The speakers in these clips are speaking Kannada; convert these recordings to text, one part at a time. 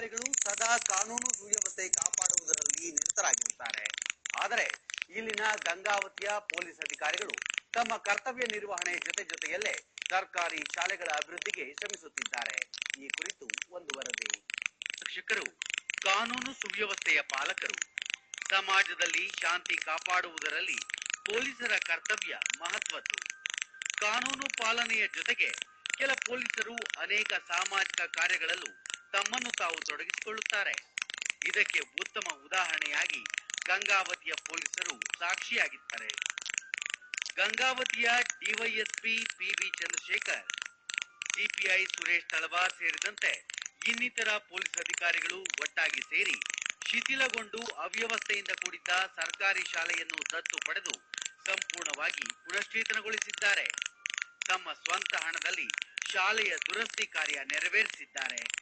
ಅಧಿಕಾರಿಗಳು ಸದಾ ಕಾನೂನು ಸುವ್ಯವಸ್ಥೆ ಕಾಪಾಡುವುದರಲ್ಲಿ ನಿರತರಾಗಿರುತ್ತಾರೆ. ಆದರೆ ಇಲ್ಲಿನ ಗಂಗಾವತಿಯ ಪೊಲೀಸ್ ಅಧಿಕಾರಿಗಳು ತಮ್ಮ ಕರ್ತವ್ಯ ನಿರ್ವಹಣೆ ಜೊತೆ ಜೊತೆಯಲ್ಲೇ ಸರ್ಕಾರಿ ಶಾಲೆಗಳ ಅಭಿವೃದ್ಧಿಗೆ ಶ್ರಮಿಸುತ್ತಿದ್ದಾರೆ. ಈ ಕುರಿತು ಒಂದು ವರದಿ. ಶಿಕ್ಷಕರು, ಕಾನೂನು ಸುವ್ಯವಸ್ಥೆಯ ಪಾಲಕರು, ಸಮಾಜದಲ್ಲಿ ಶಾಂತಿ ಕಾಪಾಡುವುದರಲ್ಲಿ ಪೊಲೀಸರ ಕರ್ತವ್ಯ ಮಹತ್ವದ್ದು. ಕಾನೂನು ಪಾಲನೆಯ ಜೊತೆಗೆ ಕೆಲ ಪೊಲೀಸರು ಅನೇಕ ಸಾಮಾಜಿಕ ಕಾರ್ಯಗಳಲ್ಲೂ ತಮ್ಮನ್ನು ತಾವು ತೊಡಗಿಸಿಕೊಳ್ಳುತ್ತಾರೆ. ಇದಕ್ಕೆ ಉತ್ತಮ ಉದಾಹರಣೆಯಾಗಿ ಗಂಗಾವತಿಯ ಪೊಲೀಸರು ಸಾಕ್ಷಿಯಾಗಿದ್ದಾರೆ. ಗಂಗಾವತಿಯ DYSP PB Chandrashekar CPI Suresh Talwar ಸೇರಿದಂತೆ ಇನ್ನಿತರ ಪೊಲೀಸ್ ಅಧಿಕಾರಿಗಳು ಒಟ್ಟಾಗಿ ಸೇರಿ ಶಿಥಿಲಗೊಂಡು ಅವ್ಯವಸ್ಥೆಯಿಂದ ಕೂಡಿದ್ದ ಸರ್ಕಾರಿ ಶಾಲೆಯನ್ನು ದತ್ತು ಪಡೆದು ಸಂಪೂರ್ಣವಾಗಿ ಪುನಶ್ಚೇತನಗೊಳಿಸಿದ್ದಾರೆ. ತಮ್ಮ ಸ್ವಂತ ಹಣದಲ್ಲಿ ಶಾಲೆಯ ದುರಸ್ತಿ ಕಾರ್ಯ ನೆರವೇರಿಸಿದ್ದಾರೆ.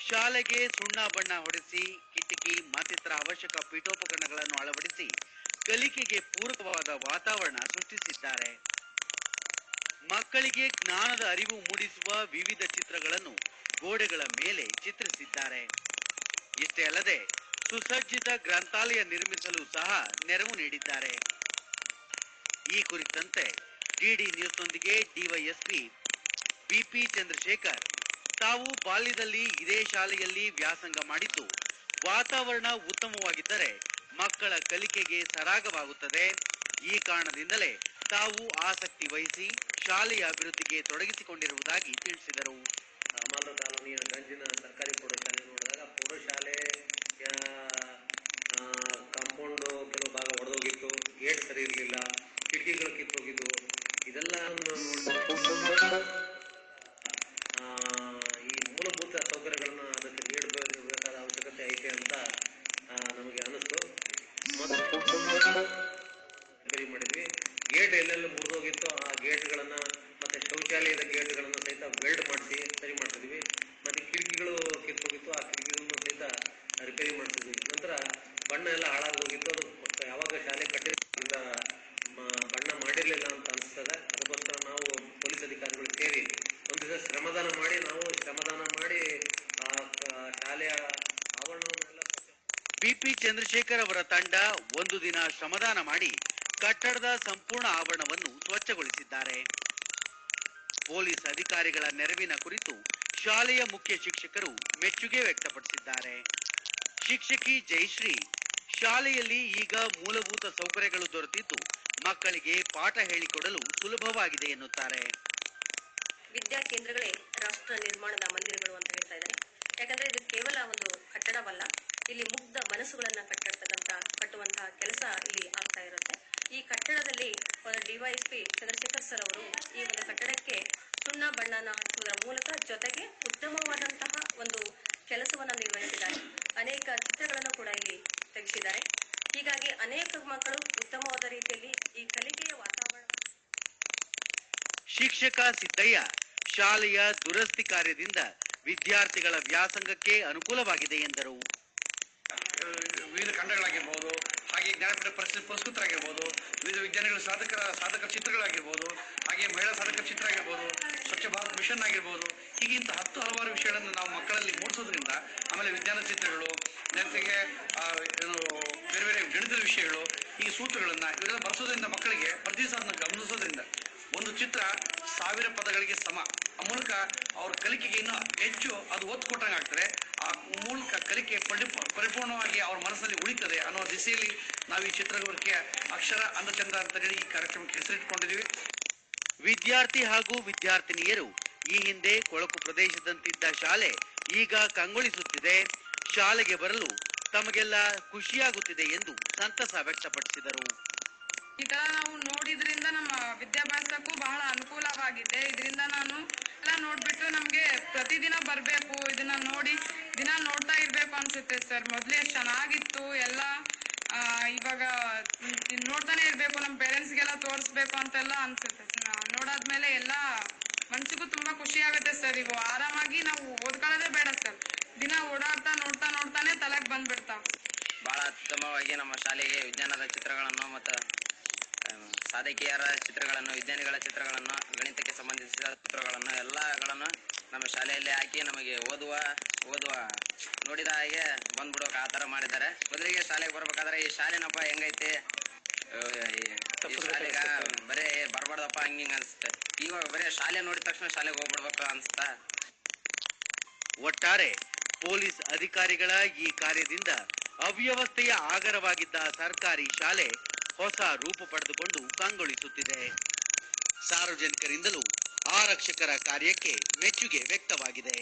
ಶಾಲೆಗೆ ಸುಣ್ಣ ಬಣ್ಣ ಹೊಡೆಸಿ, ಕಿಟಕಿ, ಮತ್ತಿತರ ಅವಶ್ಯಕ ಪೀಠೋಪಕರಣಗಳನ್ನು ಅಳವಡಿಸಿ, ಕಲಿಕೆಗೆ ಪೂರಕವಾದ ವಾತಾವರಣ ಸೃಷ್ಟಿಸಿದ್ದಾರೆ. ಮಕ್ಕಳಿಗೆ ಜ್ಞಾನದ ಅರಿವು ಮೂಡಿಸುವ ವಿವಿಧ ಚಿತ್ರಗಳನ್ನು ಗೋಡೆಗಳ ಮೇಲೆ ಚಿತ್ರಿಸಿದ್ದಾರೆ. ಇಷ್ಟೇ ಅಲ್ಲದೆ, ಸುಸಜ್ಜಿತ ಗ್ರಂಥಾಲಯ ನಿರ್ಮಿಸಲು ಸಹ ನೆರವು ನೀಡಿದ್ದಾರೆ. ಈ ಕುರಿತಂತೆ ಡಿಡಿ ನ್ಯೂಸ್ನೊಂದಿಗೆ ಡಿವೈಎಸ್ಪಿ ಬಿಪಿ ಚಂದ್ರಶೇಖರ್ ತಾವು ಬಾಲ್ಯದಲ್ಲಿ ಇದೇ ಶಾಲೆಯಲ್ಲಿ ವ್ಯಾಸಂಗ ಮಾಡಿದ್ದು. ವಾತಾವರಣ ಉತ್ತಮವಾಗಿದ್ದರೆ ಮಕ್ಕಳ ಕಲಿಕೆಗೆ ಸರಾಗವಾಗುತ್ತದೆ. ಈ ಕಾರಣದಿಂದಲೇ ತಾವು ಆಸಕ್ತಿ ವಹಿಸಿ ಶಾಲೆಯ ಅಭಿವೃದ್ಧಿಗೆ ತೊಡಗಿಸಿಕೊಂಡಿರುವುದಾಗಿ ತಿಳಿಸಿದರು. ಸರ್ಕಾರಿ ಪ್ರೌಢಶಾಲೆ ನೋಡಿದಾಗ ಕಾಂಪೌಂಡ್ ಕೆಲವು ಭಾಗ ಒಡೆದೋಗಿತ್ತು. ಗೇಟ್ ಸರಿ ಇರಲಿಲ್ಲ. ಕಿಟಕಿಗಳು ಕಿತ್ತೋಗಿದ್ದು ಇದೆಲ್ಲ ನೋಡಿದಾಗ ಈ ಮೂಲಭೂತ ಸೌಕರ್ಯಗಳನ್ನ ಅದಕ್ಕೆ ನೀಡಬೇಕಾದ ಅವಶ್ಯಕತೆ ಐತೆ ಅಂತ ಆ, ನಮಗೆ ಅನಿಸ್ತು ಮತ್ತು ಸರಿ ಮಾಡಿದ್ವಿ. ಗೇಟ್ ಎಲ್ಲೆಲ್ಲಿ ಮುರಿದೋಗಿತ್ತು ಆ ಗೇಟ್ಗಳನ್ನ ಮತ್ತೆ ಶೌಚಾಲಯದ ಗೇಟ್ಗಳನ್ನ ಸಹಿತ ವೆಲ್ಡ್ ಮಾಡಿಸಿ ಸರಿ ಮಾಡ್ತಿದ್ವಿ. ಮತ್ತೆ ಕಿಟಕಿಗಳು ಕಿತ್ತೋಗಿತ್ತು ಆ ಕಿಟಕಿಗಳನ್ನು ಸಹಿತ ರಿಪೇರಿ ಮಾಡ್ತಿದ್ವಿ ನಂತರ ಬಣ್ಣ ಎಲ್ಲ ಹಾಳಾಗೋಗಿತ್ತು ಅದು ಮತ್ತೆ ಯಾವಾಗ ಶಾಲೆ ಕಟ್ಟಿದ್ರಿಂದ ಬಣ್ಣ ಮಾಡಿರ್ಲಿಲ್ಲ ಅಂತ ಅನಿಸ್ತದೆ ಅದಕ್ಕೋಸ್ಕರ ನಾವು ಪೊಲೀಸ್ ಅಧಿಕಾರಿಗಳು ಸೇರಿ ಒಂದು ದಿವಸ ಶ್ರಮದಾನ ಮಾಡಿ ನಾವು ಶ್ರಮದಾನ ಮಾಡಿ ಆ ಕ- ಶಾಲೆಯ ಆವರಣವನ್ನೆಲ್ಲ ಸ್ವಚ್ಛ ಬಿಪಿ ಚಂದ್ರಶೇಖರ್ ಅವರ ತಂಡ ಒಂದು ದಿನ ಶ್ರಮದಾನ ಮಾಡಿ ಕಟ್ಟಡದ ಸಂಪೂರ್ಣ ಆವರಣವನ್ನು ಸ್ವಚ್ಛಗೊಳಿಸಿದ್ದಾರೆ. ಪೊಲೀಸ್ ಅಧಿಕಾರಿಗಳ ನೆರವಿನ ಕುರಿತು ಶಾಲೆಯ ಮುಖ್ಯ ಶಿಕ್ಷಕರು ಮೆಚ್ಚುಗೆ ವ್ಯಕ್ತಪಡಿಸಿದ್ದಾರೆ. ಶಿಕ್ಷಕಿ ಜಯಶ್ರೀ ಶಾಲೆಯಲ್ಲಿ ಈಗ ಮೂಲಭೂತ ಸೌಕರ್ಯಗಳು ದೊರೆತಿದ್ದು ಮಕ್ಕಳಿಗೆ ಪಾಠ ಹೇಳಿಕೊಡಲು ಸುಲಭವಾಗಿದೆ ಎನ್ನುತ್ತಾರೆ. ವಿದ್ಯಾ ಕೇಂದ್ರಗಳೇ ರಾಷ್ಟ್ರ ನಿರ್ಮಾಣದ ಮಂದಿರಗಳು ಅಂತ ಹೇಳ್ತಾ ಇದ್ದಾರೆ. ಯಾಕಂದ್ರೆ ಇದು ಕೇವಲ ಒಂದು ಕಟ್ಟಡವಲ್ಲ ಇಲ್ಲಿ ಮುಗ್ಧ ಮನಸ್ಸುಗಳನ್ನ ಕಟ್ಟತಕ್ಕಂತ ಕಟ್ಟುವಂತಹ ಕೆಲಸ ಇಲ್ಲಿ ಆಗ್ತಾ ಇರುತ್ತೆ. ಈ ಕಟ್ಟಡದಲ್ಲಿ ಡಿವೈಎಸ್ಪಿ ಚಂದ್ರಶೇಖರ್ ಸರ್ ಅವರು ಈ ಒಂದು ಕಟ್ಟಡಕ್ಕೆ ಸುಣ್ಣ ಬಣ್ಣನ ಹಚ್ಚುವುದರ ಮೂಲಕ ಜೊತೆಗೆ ಉತ್ತಮವಾದಂತಹ ಒಂದು ಕೆಲಸವನ್ನ ನಿರ್ವಹಿಸಿದ್ದಾರೆ. ಅನೇಕ ಚಿತ್ರಗಳನ್ನು ಕೂಡ ಇಲ್ಲಿ ತೆಗೆಸಿದ್ದಾರೆ. ಹೀಗಾಗಿ ಅನೇಕ ಮಕ್ಕಳು ಉತ್ತಮವಾದ ರೀತಿಯಲ್ಲಿ ಈ ಕಲಿಕೆಯ ವಾತಾವರಣ ಶಿಕ್ಷಕ ಸಿದ್ದಯ್ಯ ಶಾಲೆಯ ದುರಸ್ತಿ ಕಾರ್ಯದಿಂದ ವಿದ್ಯಾರ್ಥಿಗಳ ವ್ಯಾಸಂಗಕ್ಕೆ ಅನುಕೂಲವಾಗಿದೆ ಎಂದರು. ವಿವಿಧ ಖಂಡಗಳಾಗಿರ್ಬೋದು, ಹಾಗೆ ಜ್ಞಾನಪೀಠ ಪರಿಸ್ಥಿತಿ ಪುರಸ್ಕೃತರಾಗಿರ್ಬೋದು, ವಿವಿಧ ವಿಜ್ಞಾನಿಗಳ ಸಾಧಕರ, ಸಾಧಕ ಚಿತ್ರಗಳಾಗಿರ್ಬೋದು, ಹಾಗೆ ಮಹಿಳಾ ಸಾಧಕ ಚಿತ್ರ ಆಗಿರ್ಬೋದು ಸ್ವಚ್ಛ ಭಾರತ್ ಮಿಷನ್ ಆಗಿರ್ಬೋದು, ಹೀಗೆ ಇಂಥ ಹತ್ತು ಹಲವಾರು ವಿಷಯಗಳನ್ನು ನಾವು ಮಕ್ಕಳಲ್ಲಿ ಮೂಡಿಸೋದ್ರಿಂದ ಆಮೇಲೆ ವಿಜ್ಞಾನ ಚಿತ್ರಗಳು ಜೊತೆಗೆ ಬೇರೆ ಬೇರೆ ಗಣಿತದ ವಿಷಯಗಳು, ಈ ಸೂತ್ರಗಳನ್ನು ಇವೆಲ್ಲ ಬಳಸೋದ್ರಿಂದ ಮಕ್ಕಳಿಗೆ ಪ್ರತಿ ಸಾಧನ ಗಮನಿಸೋದ್ರಿಂದ ಒಂದು ಚಿತ್ರ ಸಾವಿರ ಪದಗಳಿಗೆ ಸಮ. ಆ ಮೂಲಕ ಅವ್ರ ಕಲಿಕೆಗೆ ಇನ್ನೂ ಹೆಚ್ಚು ಅದು ಒತ್ತು ಕೊಟ್ಟಂಗೆ ಪರಿಪೂರ್ಣವಾಗಿ ಅವ್ರ ಮನಸ್ಸಲ್ಲಿ ಉಳಿತದೆ ಅನ್ನೋ ದಿಸೆಯಲ್ಲಿ ನಾವು ಈ ಚಿತ್ರದುರ್ಗಕ್ಕೆ ಅಕ್ಷರ ಅಂದಚಂದ ಅಂತ ಹೇಳಿ ಈ ಕಾರ್ಯಕ್ರಮಕ್ಕೆ ಹೆಸರಿಟ್ಕೊಂಡಿದ್ದೀವಿ. ವಿದ್ಯಾರ್ಥಿ ಹಾಗೂ ವಿದ್ಯಾರ್ಥಿನಿಯರು ಈ ಹಿಂದೆ ಕೊಳಕು ಪ್ರದೇಶದಂತಿದ್ದ ಶಾಲೆ ಈಗ ಕಂಗೊಳಿಸುತ್ತಿದೆ. ಶಾಲೆಗೆ ಬರಲು ತಮಗೆಲ್ಲ ಖುಷಿಯಾಗುತ್ತಿದೆ ಎಂದು ಸಂತಸ ವ್ಯಕ್ತಪಡಿಸಿದರು. ಈಗ ನಾವು ನೋಡಿದ್ರಿಂದ ನಮ್ಮ ವಿದ್ಯಾಭ್ಯಾಸಕ್ಕೂ ಬಹಳ ಅನುಕೂಲವಾಗಿದೆ. ಇದರಿಂದ ನಾನು ಎಲ್ಲ ನೋಡ್ಬಿಟ್ಟು ನಮ್ಗೆ ಪ್ರತಿದಿನ ಬರ್ಬೇಕು. ಇದನ್ನ ನೋಡಿ ದಿನ ನೋಡ್ತಾ ಇರ್ಬೇಕು ಅನ್ಸುತ್ತೆ ಸರ್, ಮೊದ್ಲು ಚೆನ್ನಾಗಿತ್ತು, ಎಲ್ಲ ಇವಾಗ ನೋಡ್ತಾನೆ ಇರ್ಬೇಕು, ನಮ್ಮ ಪೇರೆಂಟ್ಸ್ಗೆಲ್ಲ ತೋರಿಸ್ಬೇಕು ಅಂತೆಲ್ಲ ಅನ್ಸುತ್ತೆ. ನೋಡಾದ್ಮೇಲೆ ಎಲ್ಲ ಮನ್ಸಿಗೂ ತುಂಬಾ ಖುಷಿ ಆಗುತ್ತೆ ಸರ್, ಇವು ಆರಾಮಾಗಿ ನಾವು ಓದ್ಕೊಳ್ಳೋದೇ ಬೇಡ ಸರ್. ದಿನ ಓಡಾಡ್ತಾ ನೋಡ್ತಾ ನೋಡ್ತಾನೆ ತಲೆಗೆ ಬಂದ್ಬಿಡ್ತಾವ. ಬಹಳ ಉತ್ತಮವಾಗಿ ನಮ್ಮ ಶಾಲೆಗೆ ವಿಜ್ಞಾನದ ಚಿತ್ರಗಳನ್ನು ಮತ್ತು ಸಾಧಕಿಯರ ಚಿತ್ರಗಳನ್ನು, ವಿಜ್ಞಾನಿಗಳ ಚಿತ್ರಗಳನ್ನು, ಗಣಿತಕ್ಕೆ ಸಂಬಂಧಿಸಿದ ಚಿತ್ರಗಳನ್ನು, ಎಲ್ಲಗಳನ್ನು ನಮ್ಮ ಶಾಲೆಯಲ್ಲಿ ಹಾಕಿ ನಮಗೆ ಓದುವ ಓದುವ ನೋಡಿದ ಹಾಗೆ ಬಂದ್ಬಿಡೋಕೆ ಆ ಮಾಡಿದ್ದಾರೆ. ಮೊದಲಿಗೆ ಶಾಲೆಗೆ ಬರ್ಬೇಕಾದ್ರೆ ಈ ಶಾಲೆನಪ್ಪ ಹೆಂಗೈತೆ? ಶಾಲೆಗ ಬರೇ ಬರ್ಬಾರ್ದಪ್ಪ ಹಿಂಗ ಅನ್ಸುತ್ತೆ. ಇವಾಗ ಬರೇ ಶಾಲೆ ನೋಡಿದ ತಕ್ಷಣ ಶಾಲೆಗೆ ಹೋಗ್ಬಿಡ್ಬೇಕು ಅನ್ಸುತ್ತಾ? ಒಟ್ಟಾರೆ ಪೊಲೀಸ್ ಅಧಿಕಾರಿಗಳ ಈ ಕಾರ್ಯದಿಂದ ಅವ್ಯವಸ್ಥೆಯ ಆಗರವಾಗಿದ್ದ ಸರ್ಕಾರಿ ಶಾಲೆ ಹೊಸ ರೂಪ ಪಡೆದುಕೊಂಡು ಕಂಗೊಳಿಸುತ್ತಿದೆ. ಸಾರ್ವಜನಿಕರಿಂದಲೂ ಆರಕ್ಷಕರ ಕಾರ್ಯಕ್ಕೆ ಮೆಚ್ಚುಗೆ ವ್ಯಕ್ತವಾಗಿದೆ.